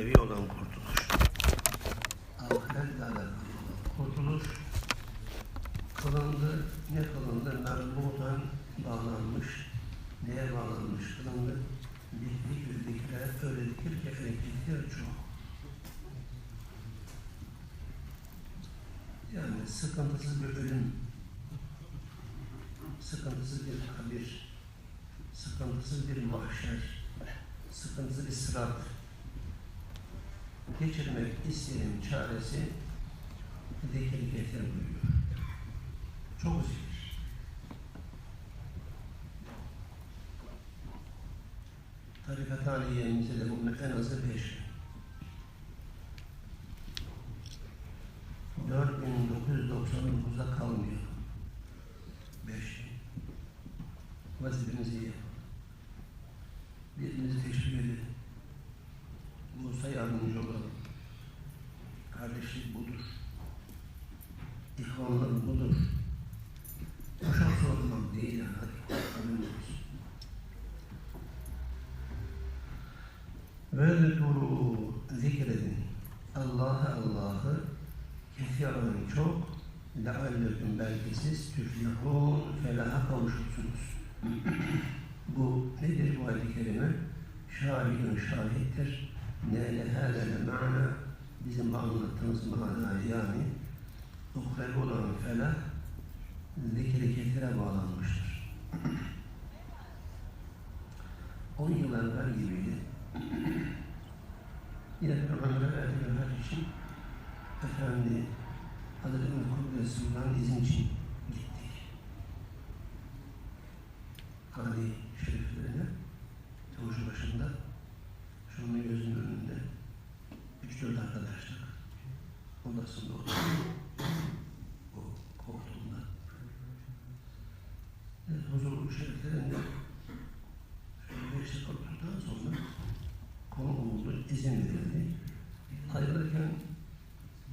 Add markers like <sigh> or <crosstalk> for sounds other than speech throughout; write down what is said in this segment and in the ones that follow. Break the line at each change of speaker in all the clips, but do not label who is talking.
manevi olan kurtuluş. Ahiretle alakalı kurtuluş kılındı, ne kılındı? Merbutan bağlanmış, neye bağlanmış kılındı? Bir zikir zikre, öyle zikir ki çok. Yani sıkıntısız bir ölüm, sıkıntısız bir kabir, sıkıntısız bir mahşer, sıkıntısız bir sırat. Geçirmek isteyenin çaresi zikir getir buyuruyor. Çok zikir. Tarikat haliyemizde de bunun en azı beş. 4999'da kalmıyor. Beş. Vazifemizi Zikru zikredin. Allah'ı Allah'ı kesiren çok lealleküm belki siz tüflihun felaha kavuşursunuz. <clears throat> bu nedir bu ayet-i kerime? Şahidun şahittir. Ne lehâlele ma'na bizim anlattığımız mana yani uhrev olan felah zikri kesire bağlanmıştır. <clears throat> 10 yıl evvel gibiydi. Yine bir ömre verdiler için Efendi Hazreti Ömer Kudüs'ünden izin için gittik. Ali şeriflerine çavuşu başında şunun gözünün önünde üç dört arkadaşlık odasında oturuyor. O koltuğunda. Evet, huzurlu şeriflerinde şöyle beş dakika oturduktan sonra konu oldu, izin verildi. Ayrılırken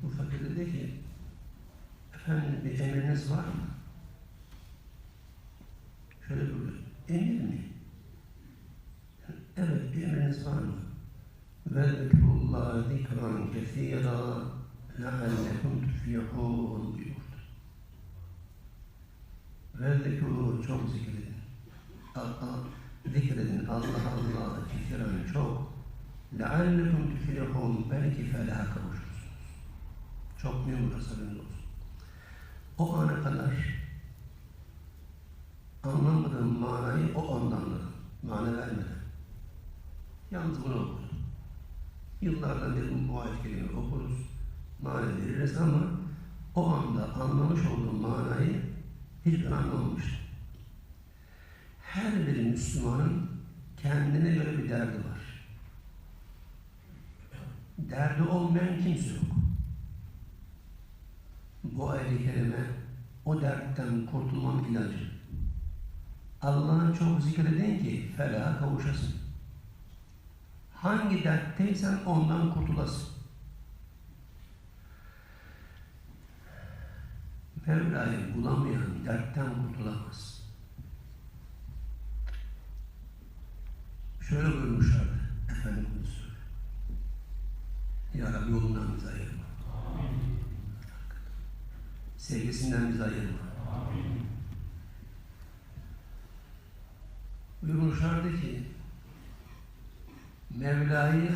bu fakir dedi ki efendim bir emriniz var mı? Şöyle buyuruyor. Emir mi? Evet emriniz var mı? Zikrullahi zikran leallekum tuflihun buyurdu. Ve zikru çok zikredin. Allah, zikredin Allah Allah kesiren çok. Leallekum tuflihun belki felaha kavuşursunuz. Çok mühim burası olsun. O ana kadar anlamadığım manayı o anda anladım. Mana vermeden. Yalnız bunu okudum. Yıllardan beri bu ayet kelimeyi okuruz. Mana veririz ama o anda anlamış olduğum manayı hiç ben anlamamıştım. Her bir Müslümanın kendine göre bir derdi var. Derdi olmayan kimse yok. Bu ayet-i kerime o dertten kurtulmanın ilacı. Allah'ı çok zikredin ki felaha kavuşasın. Hangi dertteysen ondan kurtulasın. Mevla'yı bulamayan dertten kurtulamaz. Şöyle buyurmuşlardı Efendimiz. Ya Rabbi yolundan bizi ayırma. Sevgisinden bizi ayırma. Buyurmuşlardı ki Mevla'yı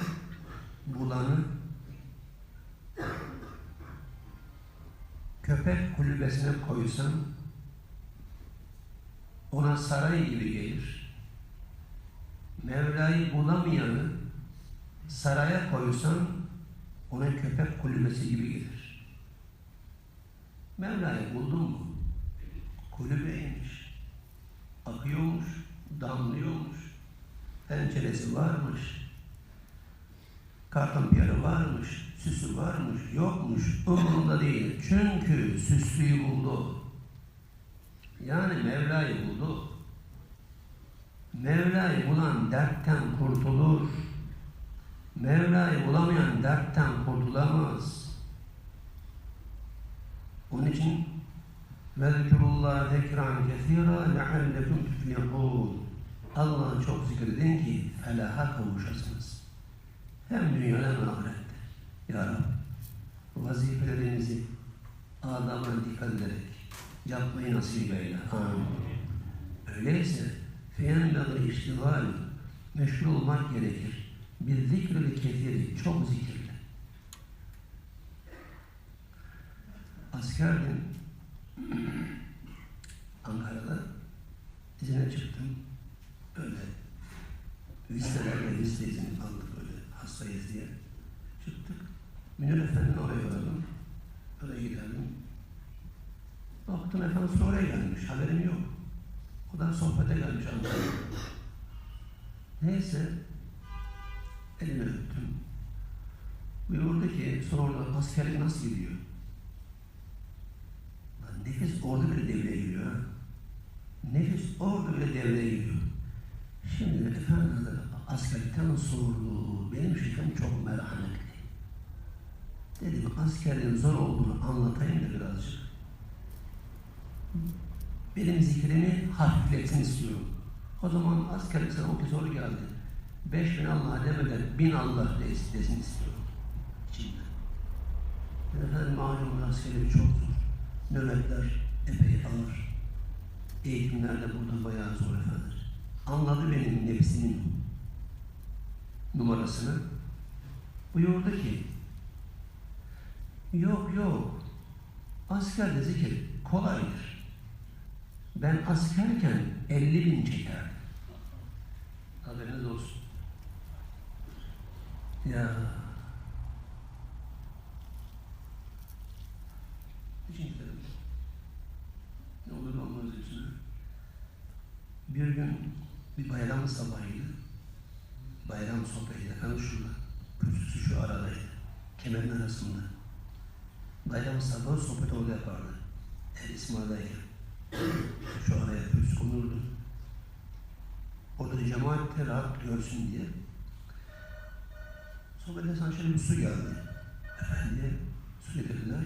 bulanı köpek kulübesine koysan ona saray gibi gelir. Mevla'yı bulamayanı saraya koysan ona köpek kulübesi gibi gelir. Mevla'yı buldun mu? Kulübeymiş. Akıyormuş, damlıyormuş. Penceresi varmış. Karton piyarı varmış. Süsü varmış, yokmuş. Umurunda değil. Çünkü süslüyü buldu. Yani Mevla'yı buldu. Mevla'yı bulan dertten kurtulur. Mevla'yı bulamayan dertten kurtulamaz. Onun için وَذْكُرُوا ذِكْرًا كَثِيرًا لَعَلَّكُمْ تُفْلِحُونَ Allah'ı çok zikredin ki felaha kavuşasınız. Hem dünyada hem ahirette. Ya Rabbi, vazifelerimizi adamına dikkat ederek yapmayı nasip eyle. Amin. Öyleyse فَيَنْبَغِ iştigal meşgul olmak gerekir. Bir zikr-i kethiri, çok Zikirle. Askerdim. Ankara'da izine çıktım. Öyle listelerle liste izini aldık öyle hastayız diye. Çıktık. Münir Efendi'nin oraya uğradım. Oraya gidelim. Baktım Efendimiz oraya gelmiş. Haberim yok. O da sohbete gelmiş Ankara'ya. Neyse elini öptüm. Buyurdu ki sonra askerlik nasıl gidiyor? Nefis orada bile devreye giriyor. Nefis orada bile devreye giriyor. Şimdi efendim askerlikten sordu. Benim şeyim çok merhametli. Dedim askerin zor olduğunu anlatayım da birazcık. Benim zikrimi hafifletsin istiyorum. O zaman askerlik sana o zor geldi. Beş bin Allah demeden bin Allah desin istiyorum. İçimden. Efendim malum askerlik çok zor. Nöbetler epey ağır. Eğitimler de burada bayağı zor efendim. Anladı benim nefsimin numarasını. Buyurdu ki, yok yok, askerde zikir kolaydır. Ben askerken 50 bin çekerdim. Haberiniz olsun. Ya. Için gidelim. Ne olur olmaz yüzüne. Bir gün bir bayram sabahıydı. Bayram sohbeti efendim şurada. Kürsüsü şu aradaydı. Kemerin arasında. Bayram sabahı sohbet orada yapardı. El İsmail'deyken. Şu araya kürsü konurdu. Orada da cemaat de rahat görsün diye. Sohbet esen şöyle bir su geldi. Efendiye su getirdiler.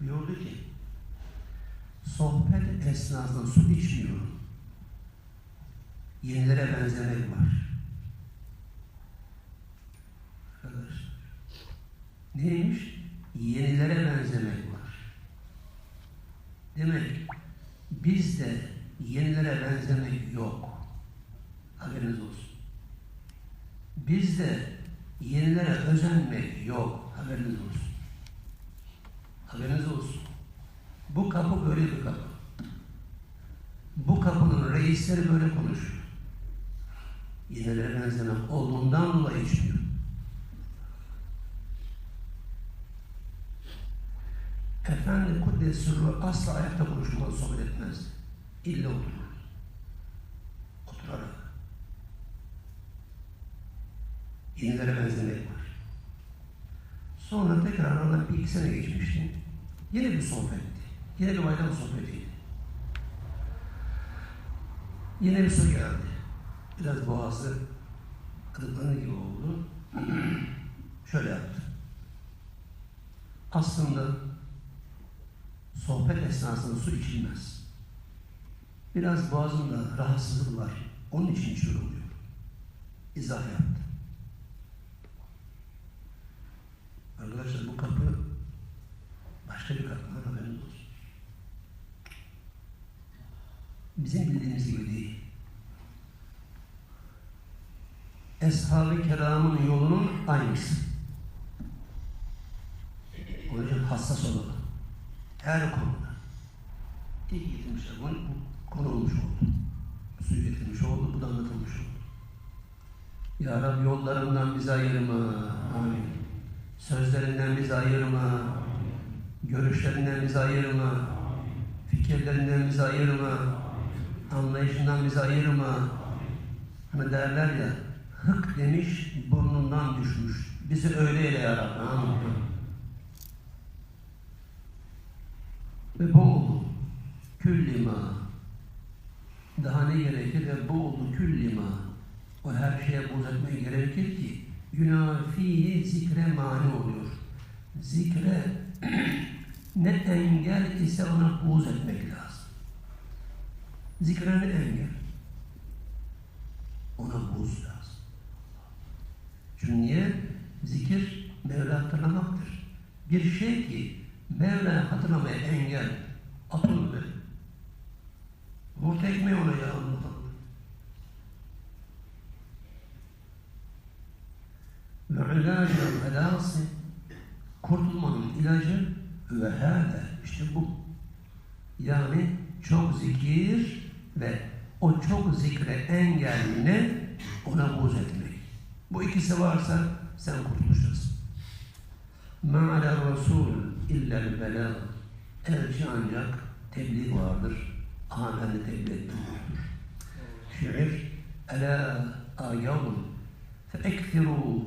Diyordu ki, sohbet esnasında su içmiyorum. Yenilere benzemek var. Neymiş? Yenilere benzemek var. Demek bizde yenilere benzemek yok. Haberiniz olsun. Bizde yenilere özenmek yok. Haberiniz olsun. Haberiniz olsun. Bu kapı böyle bir kapı. Bu kapının reisleri böyle konuşuyor. Yenilere benzemek olduğundan dolayı içmiyor. Efendi Kudüs Sırrı asla ayakta konuşmaz, sohbet etmez. İlla oturur. Oturarak. Yenilere benzemek var. Sonra tekrar aradan bir iki sene geçmişti. Yine bir sohbetti. Yine bir bayram sohbetiydi. Yine bir soru geldi. Biraz boğazı gıdıklanır gibi oldu. <clears throat> Şöyle yaptı. Aslında sohbet esnasında su içilmez. Biraz boğazımda rahatsızlık var. Onun için içiyorum diyor. İzah yaptı. Arkadaşlar bu kapı başka bir kapı. Haberiniz olsun. Bizim bildiğimiz gibi değil. Eshab-ı kiramın yolunun aynısı. Onun için hassas olalım. Her konuda. Dil getirmişler. Bu, bu konu olmuş oldu. Su getirmiş oldu. Bu da anlatılmış oldu. Ya Rab yollarından bizi ayırma. Amin. Sözlerinden bizi ayırma. Görüşlerinden bizi ayırma. Fikirlerinden bizi ayırma. Anlayışından bizi ayırma. Hani derler ya, hık demiş, burnundan düşmüş. Bizi öyle eyle ya Rabbi. Amin. Ve boğul küllima. Daha ne gerekir? Ve boğul küllima. O her şeye boz etmek gerekir ki günah fiili zikre mani oluyor. Zikre <clears throat> ne engel ise ona boz etmek lazım. Zikre ne engel? Ona boz lazım. Çünkü niye? Zikir Mevla hatırlamaktır. Bir şey ki Mevla hatırlamaya engel atıldı. Vur tekmeyi ona ya Allah. Ve ilacı helası kurtulmanın ilacı ve hâde işte bu. Yani çok zikir ve o çok zikre engel ne? Ona buz etmek. Bu ikisi varsa sen kurtuluştasın. مَا عَلَى الرَّسُولِ اِلَّا الْبَلَاغِ Elçi ancak tebliğ vardır. Aha ben de tebliğ ettim. Şiir Ela ayavun فَاَكْثِرُوا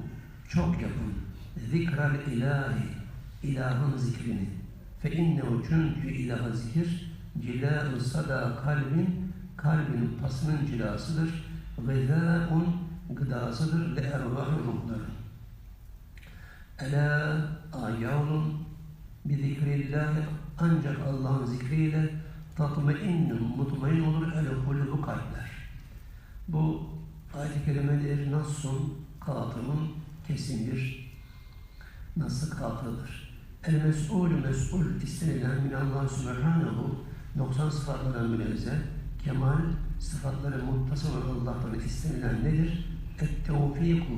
Çok yapın. Zikral ilahi ilahın zikrini. فَاِنَّهُ çünkü ilaha zikir cilâ sada kalbin kalbin pasının cilasıdır. Gıdâun gıdasıdır le ervâhı ruhların. Ela ayavun bi zikrillahi ancak Allah'ın zikriyle tatmainnun mutmain olur el kulubu kalpler. Bu ayet-i kerimeleri nassun katımın kesin bir nasıl katıdır. El mes'ul mes'ul istenilen min Allah subhanahu 90 sıfatlara münezzeh kemal sıfatları muttasıl Allah'tan istenilen nedir? Et tevfiku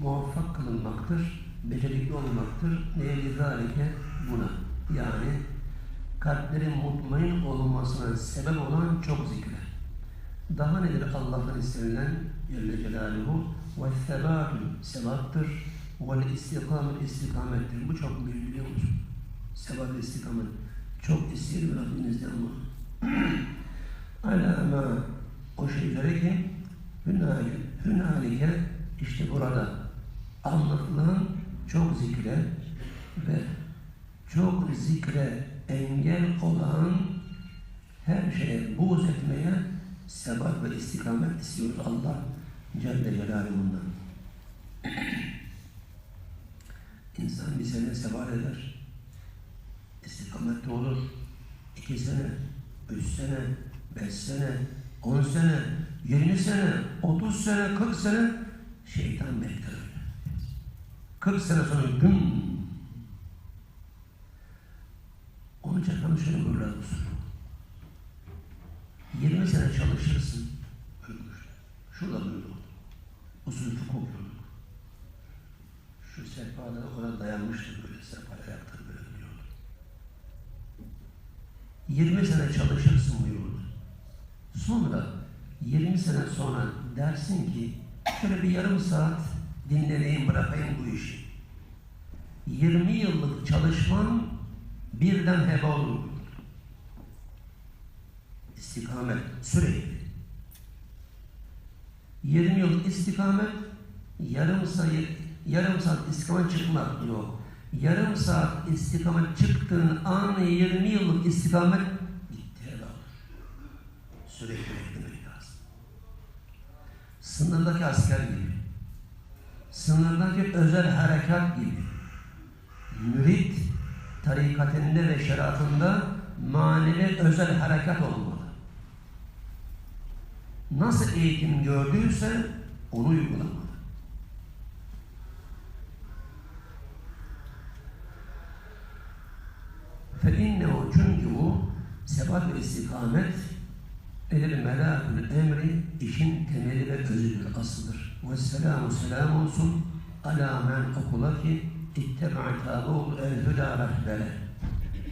muvaffak kılınmaktır, becerikli olmaktır. Neye lizalike buna. Yani kalplerin mutmain olmasına sebep olan çok zikre. Daha nedir Allah'tan istenilen Celle Celaluhu ve sebatü sebattır ve istikamet istikamettir. Bu çok mühim biliyor musun? Sebat istikamet. Çok istiyor Rabbinizden bu. Alâmâ o şeylere ki hünâlike, hünâlike işte burada anlatılan çok zikre ve çok zikre engel olan her şeye buğz etmeye sebat ve istikamet istiyoruz Allah Celle Celaluhu'ndan. İnsan bir sene sebat eder. İstikamette olur. iki sene, üç sene, beş sene, on sene, yirmi sene, otuz sene, kırk sene şeytan bekler öyle. Kırk sene sonra güm Onun şöyle buyurlar usul. 20 sene çalışırsın. Buyurmuş. Şurada buyurdu. Usul fıkıh okuyorduk. Şu sehpada ona dayanmıştı böyle sehpa ayakta böyle duruyordu. 20 sene çalışırsın buyurdu. Sonra 20 sene sonra dersin ki şöyle bir yarım saat dinleneyim bırakayım bu işi. 20 yıllık çalışman birden heba olur. İstikamet sürekli. 20 yıl istikamet, yarım saat, yarım saat istikamet çıkmak yok. Yarım saat istikamet çıktığın an 20 yıllık istikamet Sürekli beklemek lazım. Sınırdaki asker gibi. Sınırdaki özel harekat gibi. Mürit tarikatinde ve şeriatında manevi özel harekat olmalı. Nasıl eğitim gördüyse onu uygulamalı. فَاِنَّهُ çünkü bu sebat ve istikamet elir melâkül emri işin temeli ve özüdür, aslıdır. Ve selamu selam olsun alâ men okula ki itteba'a tabi oldu el hüdâ rehbere.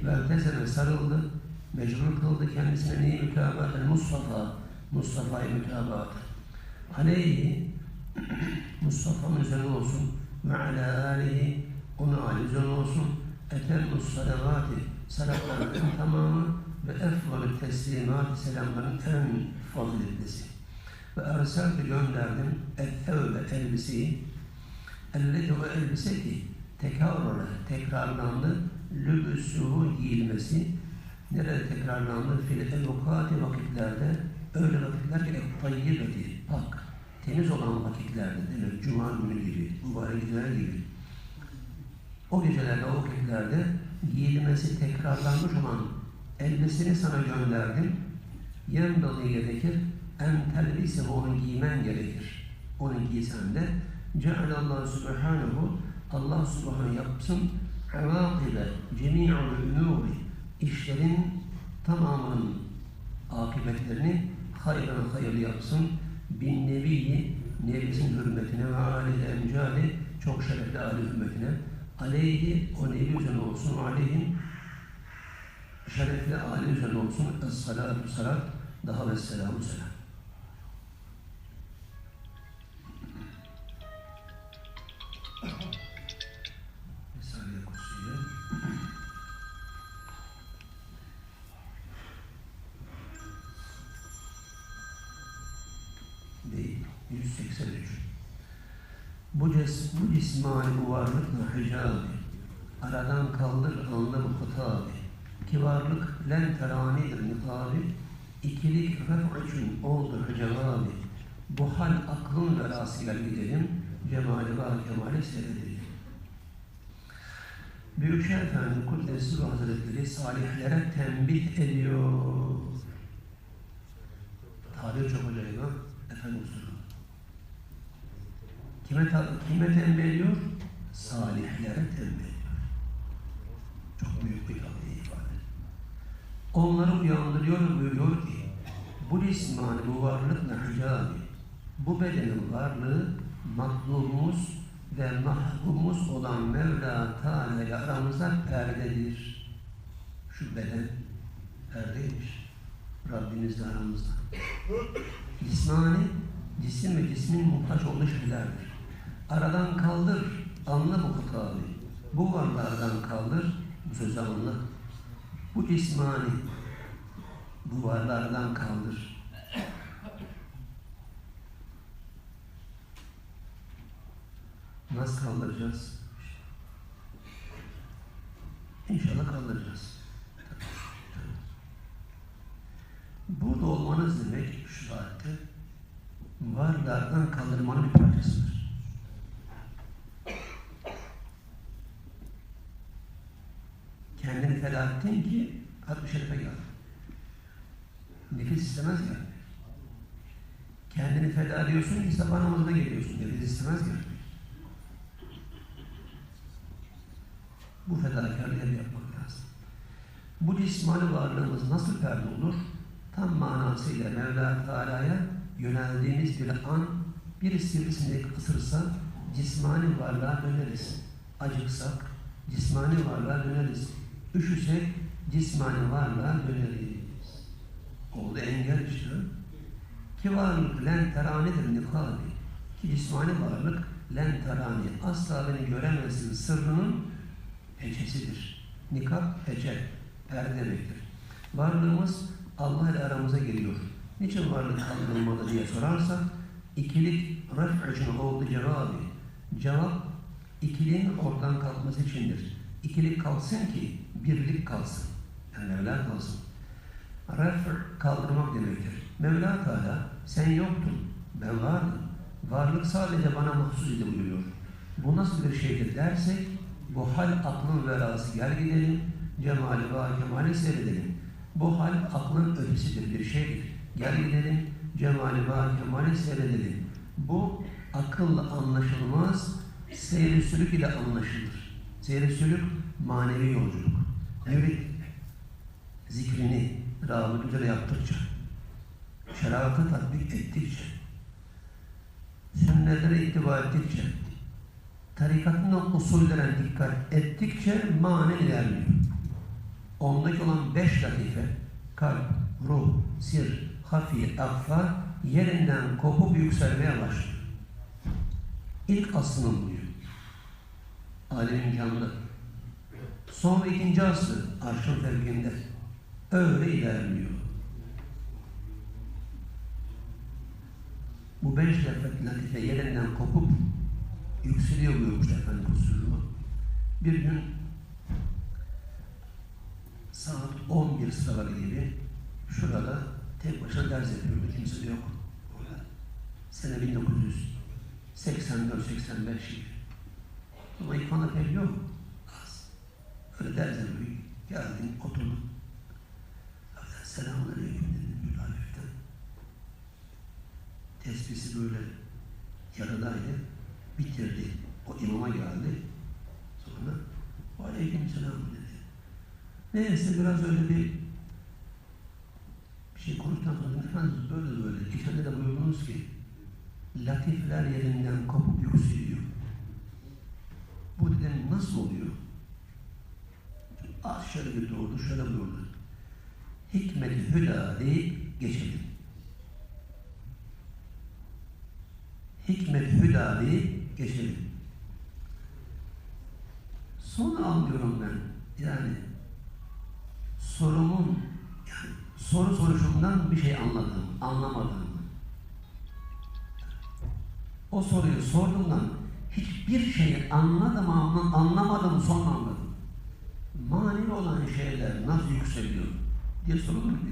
Ve tezene sarıldı, mecbur kıldı kendisine neyi mükabat el Mustafa, Mustafa'yı mükabat. Aleyhi, <clears throat> Mustafa'nın üzerine olsun ve alâ âlihi, onun âli üzerine olsun. Etemmus salavati, salatların tamamı ve efvalü teslimat, selamların en faziletlisi. Ve erseltü gönderdim, et-tevbe elbiseyi, elleti o elbise ki tekrarla tekrarlandı, lübüssuhu giyilmesi, nerede tekrarlandı? Fil evkati vakitlerde, öyle vakitler ki tayyibeti, pak, temiz olan vakitlerde demek, cuma günü gibi, mübarek geceler gibi. O gecelerde, o vakitlerde giyilmesi tekrarlanmış olan elbiseni sana gönderdim. Yarın dalı gerekir, en telbise onu giymen gerekir. Onu giysen de, Cealallahu Subhanahu Allah subhanahu yapsın. Evâkibe cemî'ul umûri işlerin tamamının akıbetlerini hayran hayırlı yapsın. Bin nebiyyi Nebisinin hürmetine ve âli emcali çok şerefli âli hürmetine aleyhi o nebi üzerine olsun aleyhin şerefli âli üzerine olsun es-salatu salat daha ve selamu selam. Değil, 183. Bu, cis, bu cismani bu varlıkla hicabi, aradan kaldır anla bu hitabi, ki varlık len teranidir nikabi, ikilik ref için oldur cevabi, bu hal aklın verasıyla gidelim, cemali var kemali seyredelim. Büyükşehir Efendi Kuddesi Hazretleri salihlere tembih ediyor. Tabir çok acayip ha? Efendim usulü. Kime, kime tembih ediyor? Salihlere tembih ediyor. Çok büyük bir tabi ifade. Onları uyandırıyor ve buyuruyor ki bu cismani bu varlıkla hicabi bu bedenin varlığı matlubumuz ve mahkumumuz olan Mevla Teala ile aramızda perdedir. Şu beden perdeymiş. Rabbimizle aramızda. Cismani, cisim ve cismin muhtaç olduğu şeylerdir. Aradan kaldır, anla bu hitabı. Bu varlığı aradan kaldır, bu sözü anla. Bu cismani, aradan kaldır. Nasıl kaldıracağız? İnşallah kaldıracağız. Burada olmanız demek şu saatte varlardan kaldırmanın bir parçasıdır. Kendini ki kalp şerefe geldin. Nefis istemez geldi. Kendini feda ediyorsun ki sabah namazına geliyorsun. Nefis istemez geldi. Bu fedakarlığı yapmak lazım. Bu cismani varlığımız nasıl perde olur? Tam manasıyla Mevla Teala'ya yöneldiğimiz bir an bir sivrisinek ısırsa cismani varlığa döneriz. Acıksak cismani varlığa döneriz. Üşüsek cismani varlığa döneriz. Oldu engel işte. Ki varlık len teranidir nikabi. Ki cismani varlık len terani asla beni göremezsin sırrının peçesidir. Nikap peçe, perde demektir. Varlığımız Allah ile aramıza geliyor. Niçin varlık kaldırılmalı diye sorarsak, ikilik ref için oldu cevabı. Cevap, ikiliğin ortadan kalkması içindir. İkilik kalsın ki birlik kalsın. Yani Mevla kalsın. Ref kaldırmak demektir. Mevla Teala sen yoktun, ben vardım. Varlık sadece bana mahsus idi buyuruyor. Bu nasıl bir şeydir dersek, bu hal aklın verası gel gidelim, cemali ve kemali seyredelim. Bu hal aklın ötesidir bir şeydir. Gel gidelim, cemali ve kemali seyredelim. Bu akılla anlaşılmaz, seyri sülük ile anlaşılır. Seyri sülük manevi yolculuk. Mürit zikrini rağbet üzere yaptıkça, şeriatı tatbik ettikçe, sünnetlere ittiba ettikçe, tarikatın usullerine dikkat ettikçe mane ilerliyor. Ondaki olan beş latife, kalp, ruh, sir, hafi, akfa yerinden kopup yükselmeye başlıyor. İlk aslını buluyor. Alemin yanında. Sonra ikinci aslı arşın fevkinde. Öyle ilerliyor. Bu beş lafet latife yerinden kopup yükseliyor buyurmuş Efendi Kusurlu. Bir gün saat 11 sıraları gibi şurada tek başına ders yapıyordu. Kimse yok. Sene 1984-85 gibi. Ama ikfanda pek yok. Öyle ders yapıyor. Geldim, oturdum. Selamun aleyküm dedim bir hafiften. Tespisi böyle yaradaydı. Bitirdi. O imama geldi. Aleyküm selam dedi. Neyse biraz öyle bir bir şey konuştuktan sonra Efendimiz böyle böyle geçende de buyurdunuz ki latifler yerinden kopup yükseliyor. Bu dedim nasıl oluyor? Az şöyle bir doğru, şöyle buyurdu. Hikmet-i hüda deyip geçelim. Hikmet-i hüda deyip geçelim. Sonra anlıyorum ben. Yani sorumun yani soru soruşumdan bir şey anladım, anlamadım. O soruyu sorduğumdan hiçbir şey anladım, anla- anlamadım, sonra anladım. Manevi olan şeyler nasıl yükseliyor diye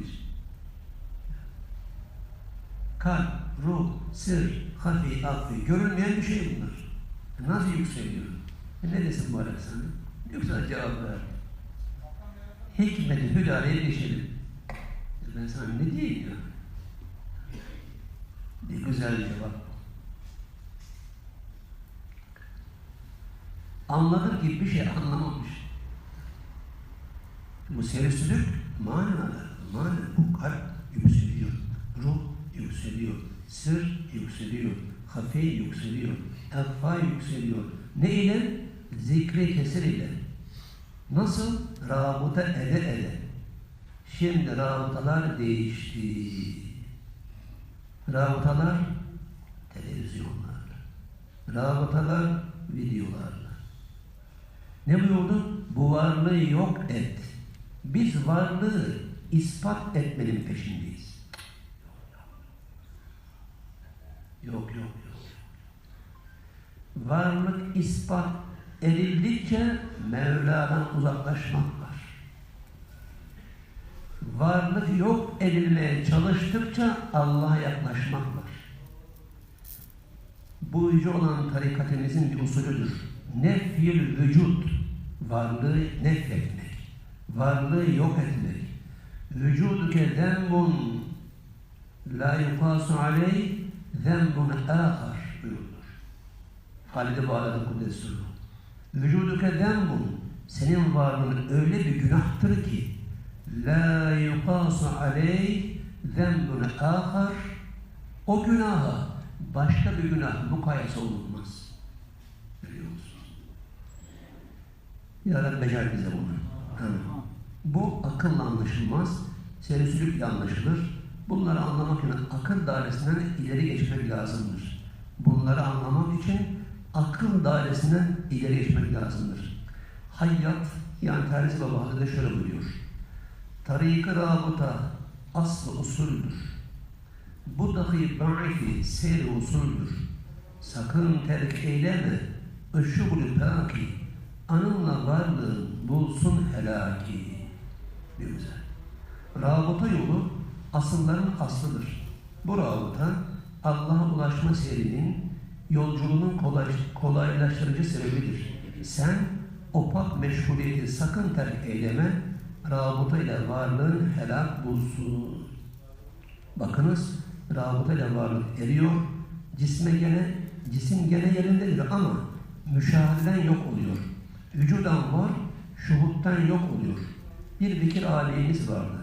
hiç? Kalp, ruh, sır, hafi, afi, görünmeyen bir şey bunlar. Nasıl yükseliyor? E ne desin bu sana? Güzel cevap ver. Hikmeti hüdayeye geçelim. E ben sana ne diyeyim ya? Ne güzel cevap. Anladık gibi bir şey anlamamış. Bu serisülük manalar, mana bu kalp yükseliyor, ruh yükseliyor, sır yükseliyor, hafi yükseliyor, effa yükseliyor. Ne ile? Zikri kesir ile. Nasıl? Rabıta ede ede. Şimdi rabıtalar değişti. Rabıtalar televizyonlarla. Rabıtalar videolarla. Ne buyurdu? Bu varlığı yok et. Biz varlığı ispat etmenin peşindeyiz. Yok yok yok. Varlık ispat edildikçe Mevla'dan uzaklaşmak var. Varlık yok edilmeye çalıştıkça Allah'a yaklaşmak var. Bu yüce olan tarikatimizin bir usulüdür. Nefyül vücut, varlığı nefretmek, varlığı yok etmek. Vücuduke zembun la yukasu aleyh zembun ahar buyurulur. Halid-i Bağdat'ın Kudüs'ü. Vücuduke zembun senin varlığın öyle bir günahtır ki la yukasu aleyh zembun ahar o günaha başka bir günah mukayese olunmaz. Görüyor musunuz? Ya Rabbi becer bize bunu. Amin. Bu akılla anlaşılmaz, serisülükle anlaşılır. Bunları anlamak için akıl dairesinden ileri geçmek lazımdır. Bunları anlamak için akıl dairesinden ileri geçmek lazımdır. Hayyat, yani Terzi Baba Hazretleri şöyle buyuruyor. Tarik-ı rabıta aslı usuldür. Bu dahi baifi seyri usuldür. Sakın terk eyleme, ışıgul paki, anınla varlığın bulsun helaki. Güzel. Rabıta yolu asılların aslıdır. Bu rabıta Allah'a ulaşma seyrinin yolculuğunun kolay, kolaylaştırıcı sebebidir. Sen opak meşguliyeti sakın terk eyleme, rabıta ile varlığın helak bulsun. Bakınız, rabıta ile varlık eriyor, cisme gene, cisim gene yerindedir ama müşaheden yok oluyor. Vücudan var, şuhuttan yok oluyor. Bir fikir alimiz vardı.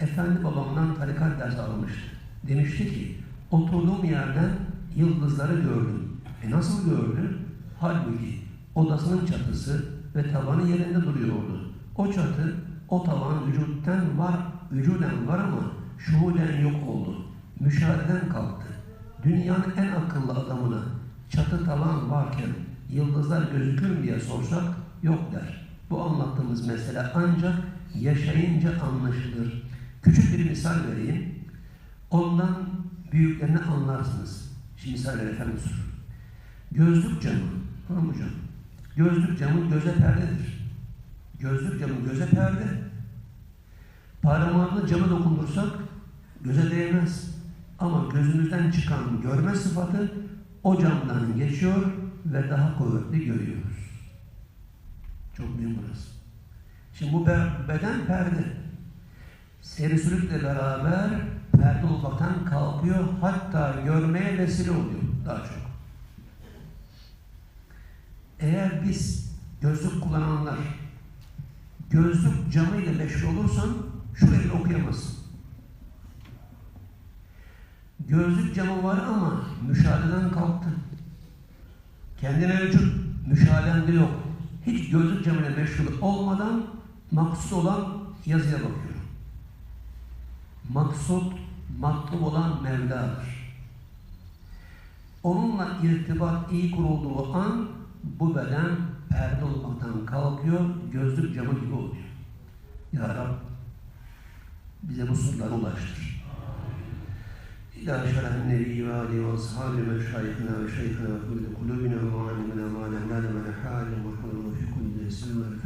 Efendi babamdan tarikat dersi almıştı. Demişti ki, oturduğum yerden yıldızları gördüm. E nasıl gördün? Halbuki odasının çatısı ve tavanı yerinde duruyordu. O çatı, o tavan vücuttan var, vücuden var ama şuhuden yok oldu. Müşaheden kalktı. Dünyanın en akıllı adamına çatı tavan varken yıldızlar gözükür mü diye sorsak yok der. Bu anlattığımız mesele ancak yaşayınca anlaşılır. Küçük bir misal vereyim. Ondan büyüklerini anlarsınız. Şimdi misal ver efendim. Gözlük camı. Tamam hocam. Gözlük camı göze perdedir. Gözlük camı göze perde. Parmağını cama dokundursak göze değmez. Ama gözümüzden çıkan görme sıfatı o camdan geçiyor ve daha kuvvetli görüyoruz. Çok mühim burası. Şimdi bu beden perde. Serisülükle beraber perde olmaktan kalkıyor, hatta görmeye vesile oluyor daha çok. Eğer biz gözlük kullananlar gözlük camıyla meşgul olursan şurayı okuyamazsın. Gözlük camı var ama müşahededen kalktı. Kendine mevcut, müşahedende yok. Hiç gözlük camıyla meşgul olmadan maksud olan yazıya bakıyor. Maksud, matlub olan Mevla'dır. Onunla irtibat iyi kurulduğu an bu beden perde olmaktan kalkıyor, gözlük camı gibi oluyor. Ya Rab bize bu sırları ulaştır. İlâ şeref nebi ve âli ve ashabi ve şeyhina ve şeyhina ve kulli kulübina ve alimina ve alemlâne ve lehâle ve kullu fi kulli ismin vel